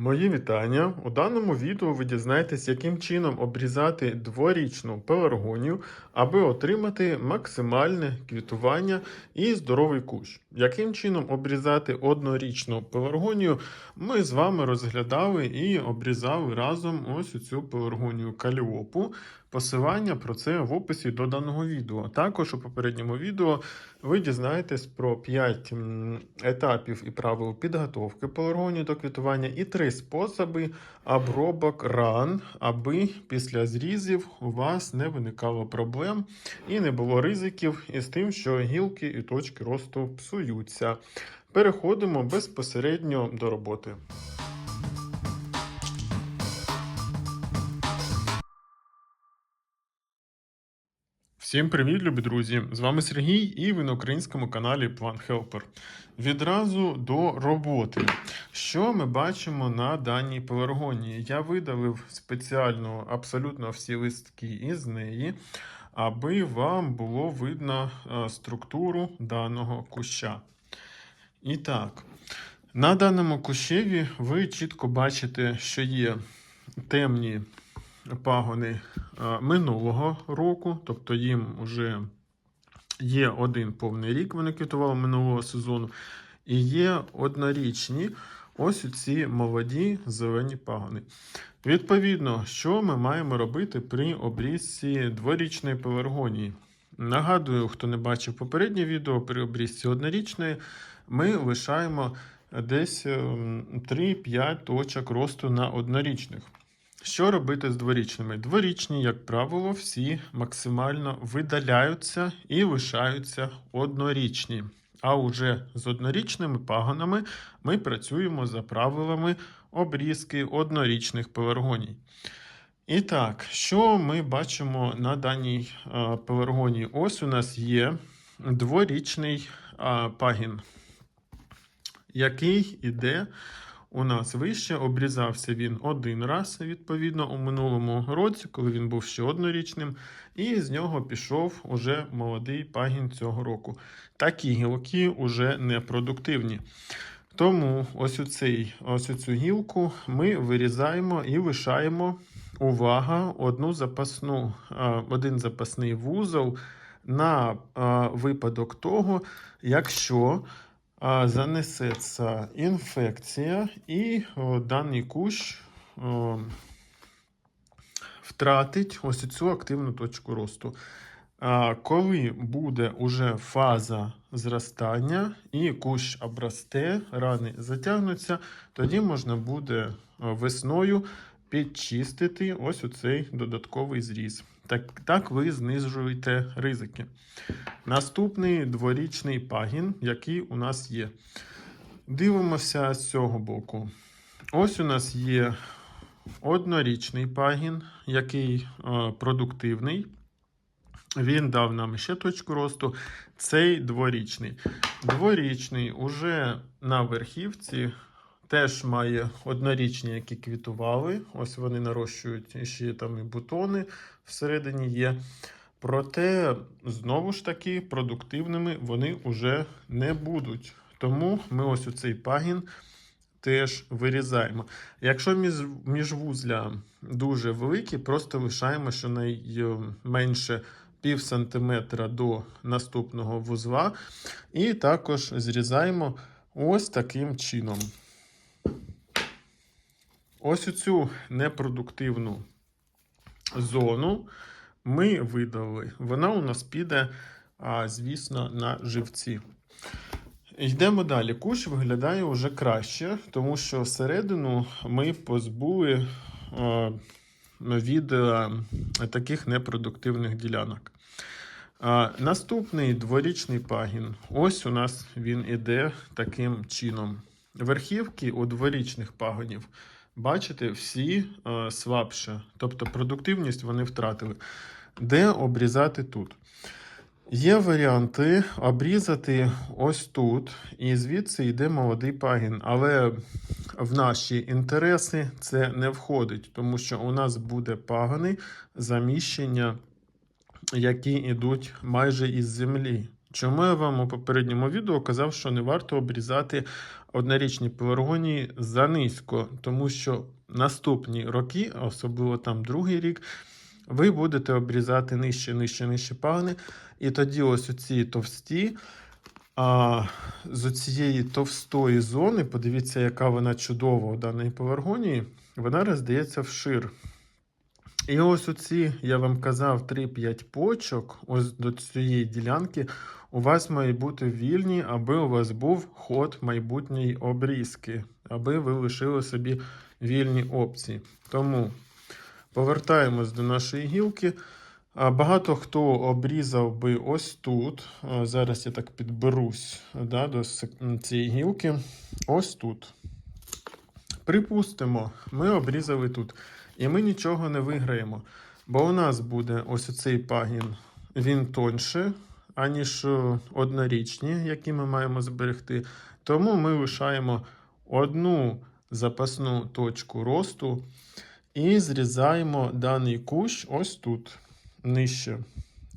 Мої вітання. У даному відео ви дізнаєтесь, яким чином обрізати дворічну пеларгонію, аби отримати максимальне квітування і здоровий кущ. Яким чином обрізати однорічну пеларгонію, ми з вами розглядали і обрізали разом ось цю пеларгонію каліопу. Посилання про це в описі до даного відео. Також у попередньому відео ви дізнаєтесь про 5 етапів і правил підготовки пеларгонії до квітування і 3 способи обробок ран, аби після зрізів у вас не виникало проблем і не було ризиків із тим, що гілки і точки росту псуються. Переходимо безпосередньо до роботи. Всім привіт, любі друзі! З вами Сергій і ви на українському каналі Plant Helper. Відразу до роботи. Що ми бачимо на даній пеларгонії? Я видалив спеціально абсолютно всі листки із неї, аби вам було видно е, структуру даного куща. І так, на даному кущеві ви чітко бачите, що є темні пагони е, минулого року, тобто їм вже є один повний рік, вони квітували минулого сезону, і є однорічні ось ці молоді зелені пагони. Відповідно, що ми маємо робити при обрізці дворічної пеларгонії? Нагадую, хто не бачив попереднє відео при обрізці однорічної, ми лишаємо десь ем, 3-5 точок росту на однорічних. Що робити з дворічними? Дворічні, як правило, всі максимально видаляються і лишаються однорічні. А уже з однорічними пагонами ми працюємо за правилами обрізки однорічних пеларгоній. І так, що ми бачимо на даній е, пеларгонії? Ось у нас є дворічний е, пагін, який іде у нас вище. Обрізався він один раз, відповідно, у минулому році, коли він був ще однорічним, і з нього пішов уже молодий пагін цього року. Такі гілки вже непродуктивні. Тому ось, у цей, ось у цю гілку ми вирізаємо і лишаємо увага, одну запасну, один запасний вузол на випадок того, якщо занесеться інфекція, і даний кущ втратить ось цю активну точку росту. Коли буде уже фаза зростання і кущ обрасте, рани затягнуться, тоді можна буде весною підчистити ось оцей додатковий зріз. Так, так ви знижуєте ризики. Наступний дворічний пагін, який у нас є. Дивимося з цього боку. Ось у нас є однорічний пагін, який е, продуктивний. Він дав нам ще точку росту. Цей дворічний. Дворічний уже на верхівці теж має однорічні, які квітували. Ось вони нарощують ще там і бутони всередині є. Проте, знову ж таки, продуктивними вони вже не будуть. Тому ми ось у цей пагін теж вирізаємо. Якщо між, міжвузля дуже великі, просто лишаємо щонайменше пів сантиметра до наступного вузла. І також зрізаємо ось таким чином. Ось цю непродуктивну зону ми видали. Вона у нас піде, звісно, на живці. Йдемо далі. Кущ виглядає вже краще, тому що всередину ми позбули від е, таких непродуктивних ділянок. Наступний дворічний пагін. Ось у нас він іде таким чином. Верхівки у дворічних пагонів, бачите, всі е, слабше. Тобто продуктивність вони втратили. Де обрізати тут? Є варіанти обрізати ось тут, і звідси йде молодий пагін. Але в наші інтереси це не входить, тому що у нас буде пагони заміщення, які йдуть майже із землі. Чому я вам у попередньому відео казав, що не варто обрізати однорічні пеларгонії занизько, тому що наступні роки, особливо там другий рік, ви будете обрізати нижче, нижче, нижче пагони, і тоді ось оці товсті. А з цієї товстої зони, подивіться, яка вона чудова у даної пеларгонії, вона роздається вшир. І ось оці, я вам казав, 3-5 почок, ось до цієї ділянки, у вас мають бути вільні, аби у вас був ход майбутньої обрізки, аби ви лишили собі вільні опції. Тому повертаємось до нашої гілки. Багато хто обрізав би ось тут. Зараз я так підберусь да, до цієї гілки. Ось тут. Припустимо, ми обрізали тут. І ми нічого не виграємо. Бо у нас буде ось цей пагін, він тоньше, аніж е, однорічні, які ми маємо зберегти. Тому ми лишаємо одну запасну точку росту і зрізаємо даний кущ ось тут, нижче.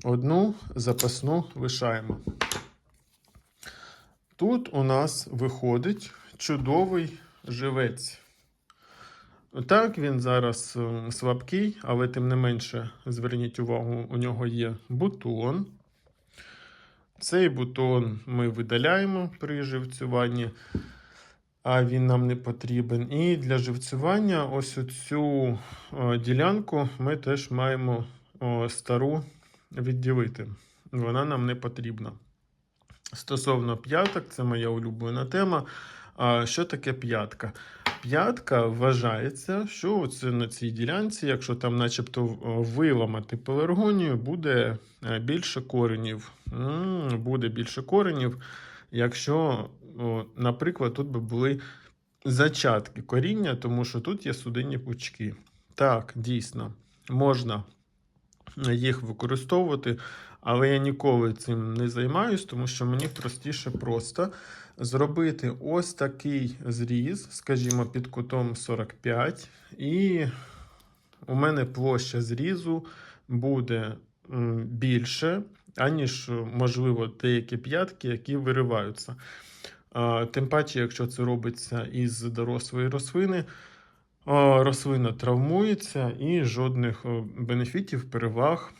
Одну запасну лишаємо. Тут у нас виходить чудовий живець. Так, він зараз е, слабкий, але тим не менше, зверніть увагу, у нього є бутон. Цей бутон ми видаляємо при живцюванні, а він нам не потрібен. І для живцювання ось цю ділянку ми теж маємо стару відділити. Вона нам не потрібна. Стосовно п'яток, це моя улюблена тема. Що таке п'ятка? П'ятка вважається, що оце на цій ділянці, якщо там, начебто, виламати пеларгонію, буде е, більше коренів. Буде більше коренів, якщо, наприклад, тут би були зачатки коріння, тому що тут є судинні пучки. Так, дійсно, можна їх використовувати, але я ніколи цим не займаюсь, тому що мені простіше просто зробити ось такий зріз, скажімо, під кутом 45, і у мене площа зрізу буде більше, аніж, можливо, деякі п'ятки, які вириваються. Тим паче, якщо це робиться із дорослої рослини, рослина травмується і жодних бенефітів, переваг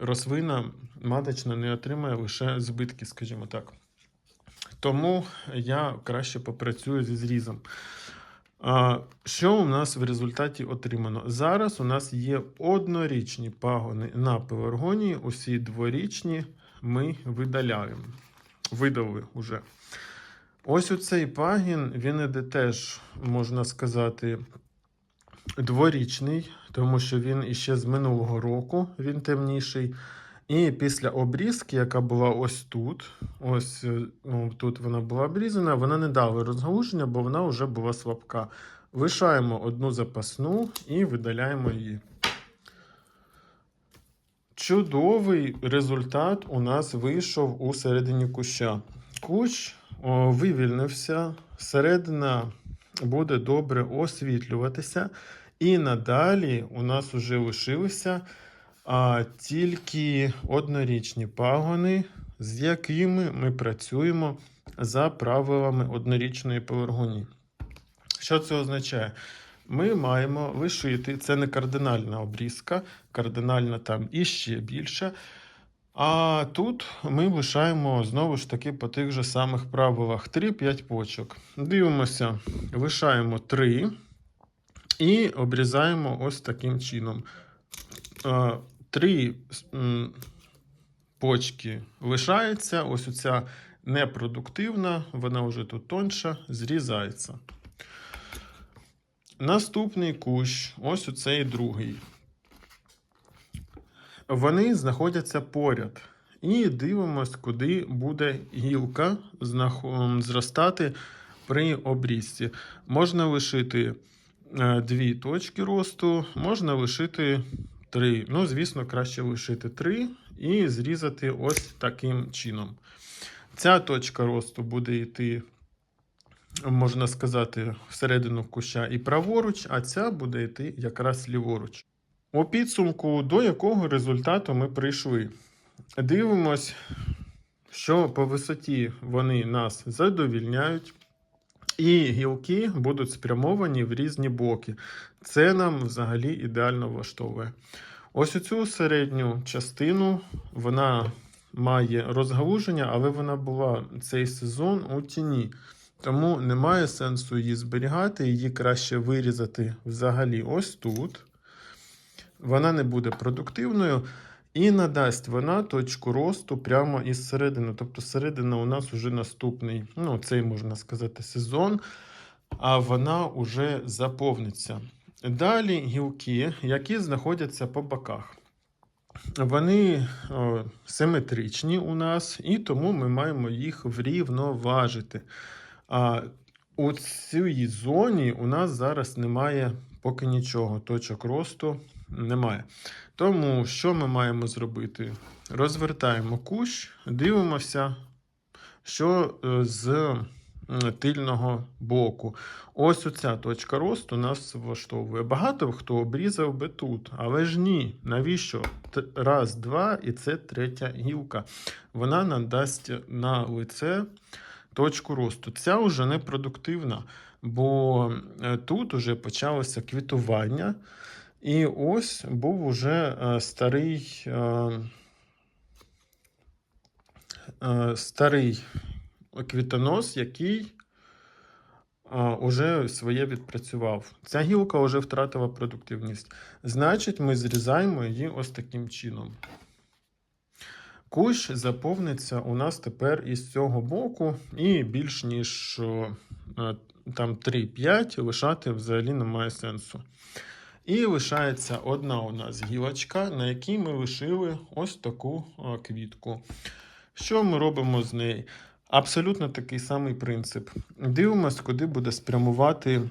рослина маточна не отримає лише збитки, скажімо так. Тому я краще попрацюю зі зрізом. Що у нас в результаті отримано? Зараз у нас є однорічні пагони на пеларгонії, усі дворічні ми видаляємо. Видали вже. Ось оцей пагін, він іде теж, можна сказати, дворічний, тому що він іще з минулого року він темніший. І після обрізки, яка була ось тут, ось е, ну, тут вона була обрізана, вона не дала розгалуження, бо вона вже була слабка. Лишаємо одну запасну і видаляємо її. Чудовий результат у нас вийшов у середині куща. Кущ о, вивільнився, середина буде добре освітлюватися, і надалі у нас вже лишилися а, тільки однорічні пагони, з якими ми працюємо за правилами однорічної пеларгонії. Що це означає? Ми маємо лишити, це не кардинальна обрізка, кардинальна там іще більше. А тут ми лишаємо знову ж таки по тих же самих правилах 3-5 почок. Дивимося, лишаємо 3 і обрізаємо ось таким чином. Три почки лишається, ось оця непродуктивна, вона вже тут тонша, зрізається. Наступний кущ, ось оцей другий. Вони знаходяться поряд. І дивимось, куди буде гілка зростати при обрізці. Можна лишити е, дві точки росту, можна лишити три. Ну, звісно, краще лишити три і зрізати ось таким чином. Ця точка росту буде йти, можна сказати, всередину куща і праворуч, а ця буде йти якраз ліворуч. У підсумку, до якого результату ми прийшли. Дивимось що по висоті вони нас задовільняють. І гілки будуть спрямовані в різні боки. Це нам взагалі ідеально влаштовує. Ось оцю середню частину вона має розгалуження, але вона була цей сезон у тіні. Тому немає сенсу її зберігати, її краще вирізати взагалі ось тут. Вона не буде продуктивною. І надасть вона точку росту прямо із середини. Тобто середина у нас вже наступний, ну, цей можна сказати, сезон, а вона вже заповниться. Далі гілки, які знаходяться по боках. Вони о, симетричні у нас, і тому ми маємо їх врівноважити. А у цій зоні у нас зараз немає поки нічого, точок росту немає. Тому що ми маємо зробити? Розвертаємо кущ, дивимося, що е, з тильного боку. Ось оця точка росту нас влаштовує. Багато хто обрізав би тут, але ж ні. Навіщо? Раз, два, і це третя гілка. Вона нам дасть на лице точку росту. Ця вже не продуктивна, бо е, тут вже почалося квітування. І ось був уже е, старий, е, е, старий квітонос, який уже своє відпрацював. Ця гілка вже втратила продуктивність. Значить, ми зрізаємо її ось таким чином. Кущ заповниться у нас тепер із цього боку, і більш ніж там 3-5 лишати взагалі немає сенсу. І лишається одна у нас гілочка, на якій ми лишили ось таку квітку. Що ми робимо з нею? Абсолютно такий самий принцип. Дивимось, куди буде спрямувати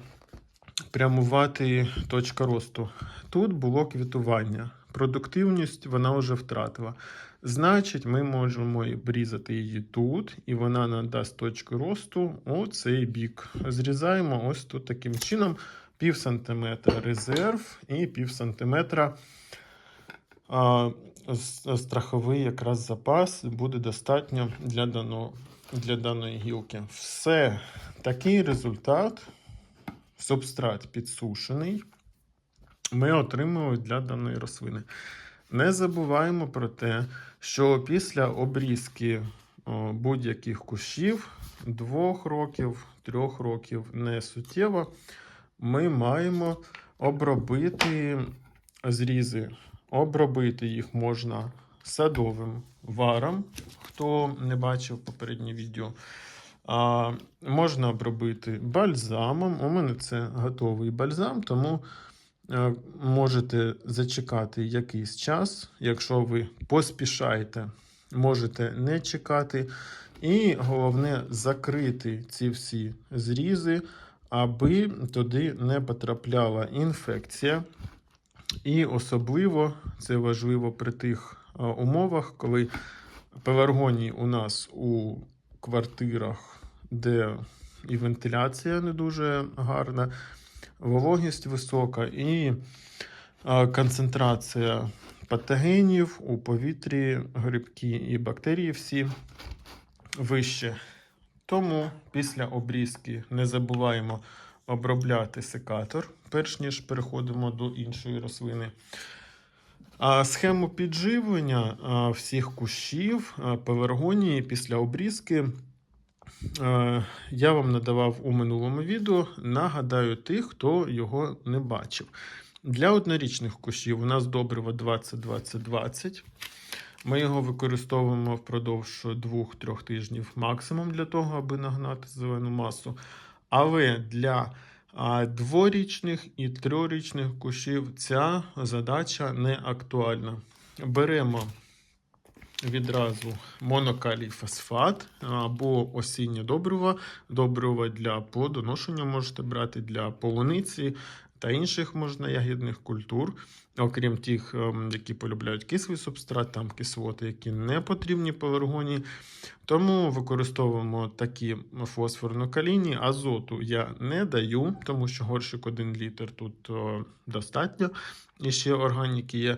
прямувати точка росту. Тут було квітування. Продуктивність вона вже втратила. Значить, ми можемо обрізати її тут, і вона надасть точку росту у цей бік. Зрізаємо ось тут таким чином пів сантиметра резерв і пів сантиметра а, страховий якраз запас буде достатньо для, дано, для даної гілки. Все, такий результат, субстрат підсушений, ми отримали для даної рослини. Не забуваємо про те, що після обрізки будь-яких кущів двох років, трьох років не суттєво, ми маємо обробити зрізи. Обробити їх можна садовим варом, хто не бачив попереднє відео. А, можна обробити бальзамом. У мене це готовий бальзам, тому е, можете зачекати якийсь час. Якщо ви поспішаєте, можете не чекати. І головне закрити ці всі зрізи, аби туди не потрапляла інфекція. І особливо це важливо при тих е, умовах, коли пеларгонії у нас у квартирах, де і вентиляція не дуже гарна, вологість висока, і е, концентрація патогенів у повітрі, грибки і бактерії всі вище. Тому після обрізки не забуваємо обробляти секатор, перш ніж переходимо до іншої рослини. А схему підживлення всіх кущів а, пеларгонії після обрізки я вам надавав у минулому відео. Нагадаю тих, хто його не бачив. Для однорічних кущів у нас добриво 20-20-20. Ми його використовуємо впродовж 2-3 тижнів максимум для того, аби нагнати зелену масу. Але для дворічних і трьохрічних кущів ця задача не актуальна. Беремо відразу монокалій фосфат або осіннє добриво. Добриво для плодоношення можете брати для полуниці та інших можноягідних культур. Окрім тих, ем, які полюбляють кислий субстрат, там кислоти, які не потрібні пеларгонії. Тому використовуємо такі фосфорно-калійні. Азоту я не даю, тому що горщик 1 літр тут достатньо. І ще органіки є.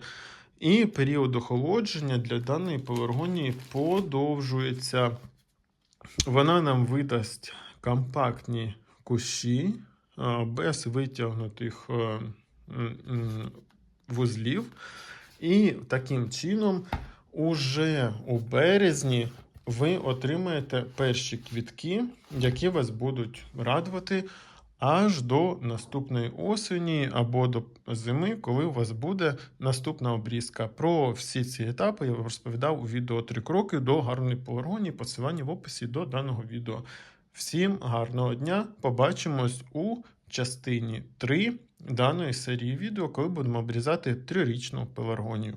І період охолодження для даної пеларгонії подовжується. Вона нам видасть компактні кущі без витягнутих е, вузлів. І таким чином, уже у березні ви отримаєте перші квітки, які вас будуть радувати аж до наступної осені або до зими, коли у вас буде наступна обрізка. Про всі ці етапи я розповідав у відео «Три кроки до гарної пеларгонії, посилання в описі до даного відео. Всім гарного дня! Побачимось у частині 3 даної серії відео, коли будемо обрізати трирічну пеларгонію.